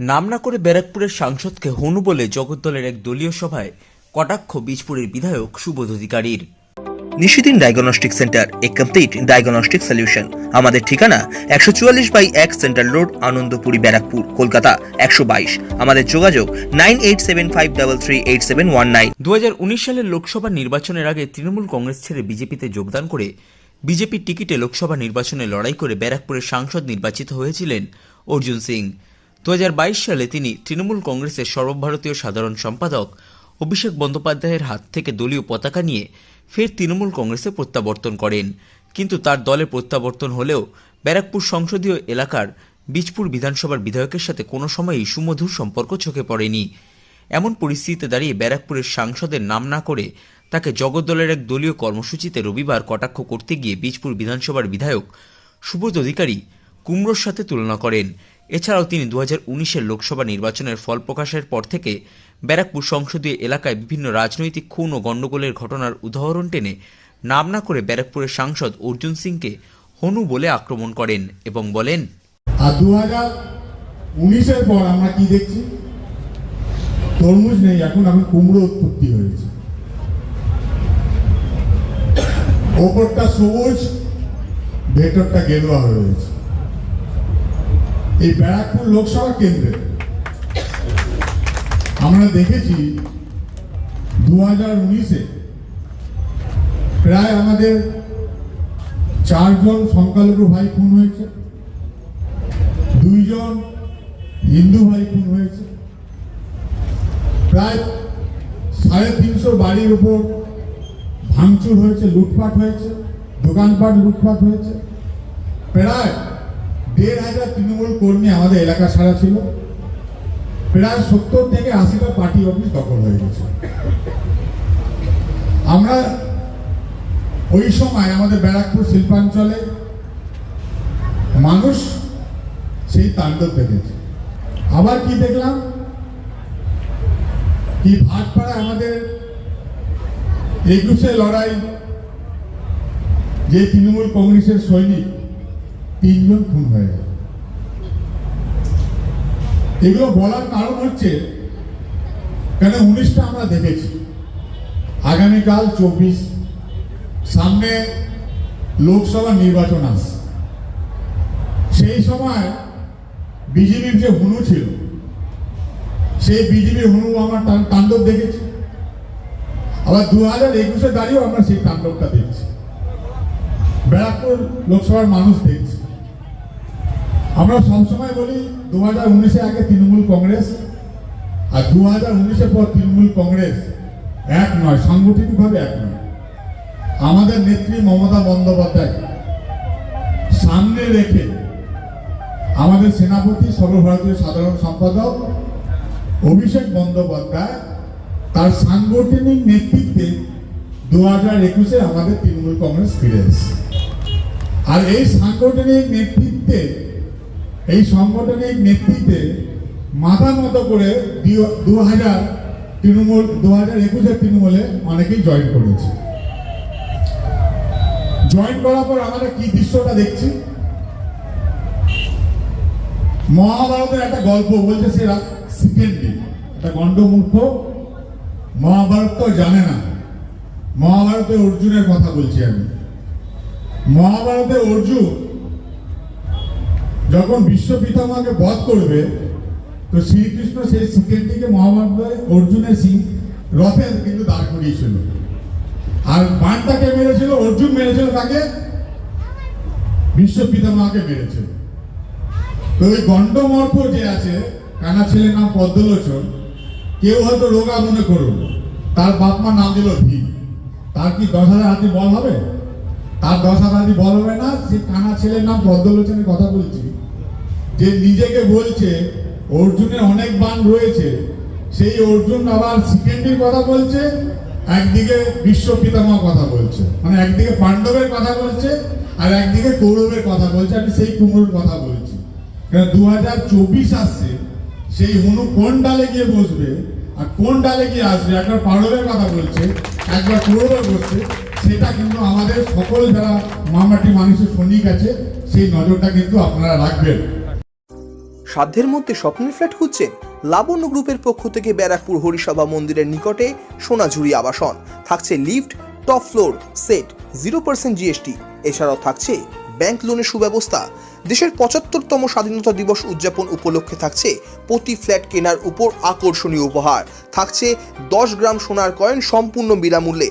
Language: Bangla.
নাম না করে ব্যারাকপুরের সাংসদকে হনু বলে জগদ্দলের এক দলীয় সভায় কটাক্ষ বীজপুরের বিধায়ক সুবোধ অধিকারীর। Nishidin diagnostic centre A complete diagnostic solution. আমাদের ঠিকানা একশো চুয়াল্লিশ বাই এক সেন্ট্রাল রোড আনন্দপুরি ব্যারাকপুর কলকাতা একশো বাইশ। আমাদের যোগাযোগ nine eight seven five double three eight seven one nine. দু হাজার উনিশ সালের লোকসভা নির্বাচনের আগে তৃণমূল কংগ্রেস ছেড়ে বিজেপিতে যোগদান করে বিজেপির টিকিটে লোকসভা নির্বাচনে লড়াই করে ব্যারাকপুরের সাংসদ নির্বাচিত হয়েছিলেন অর্জুন সিং। দু হাজার বাইশ সালে তিনি তৃণমূল কংগ্রেসের সর্বভারতীয় সাধারণ সম্পাদক অভিষেক বন্দ্যোপাধ্যায়ের হাত থেকে দলীয় পতাকা নিয়ে ফের তৃণমূল কংগ্রেসে প্রত্যাবর্তন করেন। কিন্তু তার দলে প্রত্যাবর্তন হলেও ব্যারাকপুর সংসদীয় এলাকার বীজপুর বিধানসভার বিধায়কের সাথে কোনো সময়ই সুমধুর সম্পর্ক চোখে পড়েনি। এমন পরিস্থিতিতে দাঁড়িয়ে ব্যারাকপুরের সাংসদের নাম না করে তাকে জগদ্দলের এক দলীয় কর্মসূচিতে রবিবার কটাক্ষ করতে গিয়ে বীজপুর বিধানসভার বিধায়ক সুবোধ অধিকারী কুমড়োর সাথে তুলনা করেন। এছাড়াও তিনি দু হাজার লোকসভা নির্বাচনের ফল প্রকাশের পর থেকে ব্যারাকপুর সংসদীয় এলাকায় বিভিন্ন রাজনৈতিক খুন ও গণ্ডগোলের ঘটনার উদাহরণ টেনে নাম না করে ব্যারাকপুরের সাংসদ অর্জুন সিংকে হনু বলে আক্রমণ করেন এবং বলেন দু হাজার উনিশের পর আমরা কি দেখছি? তরমুজ নেই, এখন এখন কুমড়ো উৎপত্তি হয়েছে। ওপরটা সবুজ, ভেতরটা গেরুয়া হয়ে রয়েছে এই ব্যারাকপুর লোকসভা কেন্দ্রে। আমরা দেখেছি দু হাজার উনিশে প্রায় আমাদের চারজন সংখ্যালঘু ভাই খুন হয়েছে, দুইজন হিন্দু ভাই খুন হয়েছে। প্রায় সাড়ে তিনশো বাড়ির উপর ভাঙচুর হয়েছে, লুটপাট হয়েছে, দোকানপাট লুটপাট হয়েছে। প্রায় দেড় হাজার তৃণমূল কর্মী আমাদের এলাকা ছাড়া ছিল। প্রায় সত্তর থেকে আশিটা পার্টি অফিস দখল হয়ে গেছে। আমরা ওই সময় আমাদের ব্যারাকপুর শিল্পাঞ্চলে মানুষ সেই তাণ্ডব দেখেছে। আবার কি দেখলাম? কি ভাটপাড়া আমাদের একুশে লড়াই যে তৃণমূল কংগ্রেসের সৈনিক তিনজন খুন হয়ে গেল। এগুলো বলার কারণ হচ্ছে, কেন উনিশটা আমরা দেখেছি। আগামীকাল চব্বিশ, সামনে লোকসভা নির্বাচন আসছে। সেই সময় বিজেপির যে হুনু ছিল, সেই বিজেপির হুনু আমরা তাণ্ডব দেখেছি। আবার দু হাজার একুশে দাঁড়িয়েও আমরা সেই তাণ্ডবটা দেখছি। ব্যারাকপুর লোকসভার মানুষ দেখছি। আমরা সবসময় বলি দু হাজার উনিশে আগে তৃণমূল কংগ্রেস আর দু হাজার উনিশের পর তৃণমূল কংগ্রেস এক নয়, সাংগঠনিকভাবে এক নয়। আমাদের নেত্রী মমতা বন্দ্যোপাধ্যায় সামনে রেখে আমাদের সেনাপতি, সর্বভারতীয় সাধারণ সম্পাদক অভিষেক বন্দ্যোপাধ্যায় তার সাংগঠনিক নেতৃত্বে দু হাজার একুশে আমাদের তৃণমূল কংগ্রেস ফিরে এসেছে। আর এই সাংগঠনিক নেতৃত্বে এই সাংগঠনিক নেতৃত্বে মাথা মতো করে দু হাজার তৃণমূল দু হাজার একুশের তৃণমূলে অনেকেই জয়েন করেছে। জয়েন করার পর আমরা কি দৃশ্যটা দেখছি? মহাভারতের একটা গল্প বলছে সে সেকেন্ডে একটা গণ্ডমূর্খ মহাভারত তো জানে না। মহাভারতে অর্জুনের কথা বলছি আমি। মহাভারতে অর্জুন যখন বিশ্ব পিতামাকে বধ করবে, তো শ্রীকৃষ্ণ সেই সেকেন্ডটিকে মহাভারতে অর্জুনের সিং রথে কিন্তু দাঁড় করিয়েছিল আর বানটাকে মেরেছিল, অর্জুন মেরেছিল তাকে বিশ্ব পিতামাকে মেরেছিল তো ওই গণ্ডমর্ফ যে আছে, কানা ছেলের নাম পদ্মলোচন, কেউ হয়তো রোগা মনে করুন তার বাপ মা নাম দিল ভীম। তার কি দশ হাজার হাতি বল হবে? তার দশ হাজার হাতি হবে না, সে কানা ছেলের নাম পদ্মলোচনের কথা বলছি। যে নিজেকে বলছে, অর্জুনের অনেক বান রয়েছে, সেই অর্জুন আবার সেকেন্ডের কথা বলছে, একদিকে বিশ্ব পিতামহ কথা বলছে মানে একদিকে পাণ্ডবের কথা বলছে, আর একদিকে কৌরবের কথা বলছে আমি সেই কুমড়োর কথা বলছি। দু হাজার চব্বিশ আসছে, সেই হনু কোন ডালে গিয়ে বসবে, আর কোন ডালে গিয়ে আসবে? একবার পাণ্ডবের কথা বলছে, একবার কৌরবের বসছে। সেটা কিন্তু আমাদের সকল যারা মামাটি মানুষের সৈনিক আছে সেই নজরটা কিন্তু আপনারা রাখবেন। সাধ্যের মধ্যে স্বপ্নের ফ্ল্যাট খুঁজছেন? লাবণ্য গ্রুপের পক্ষ থেকে ব্যারাকপুর হরিসভা মন্দিরের নিকটে সোনাঝুরি আবাসন। থাকছে lift, top floor, set, zero percent GST. এছাড়াও থাকছে ব্যাংক লোনের সুব্যবস্থা। দেশের পঁচাত্তরতম স্বাধীনতা দিবস উদযাপন উপলক্ষে থাকছে প্রতি ফ্ল্যাট কেনার উপর আকর্ষণীয় উপহার। থাকছে দশ গ্রাম সোনার কয়েন সম্পূর্ণ বিনামূল্যে।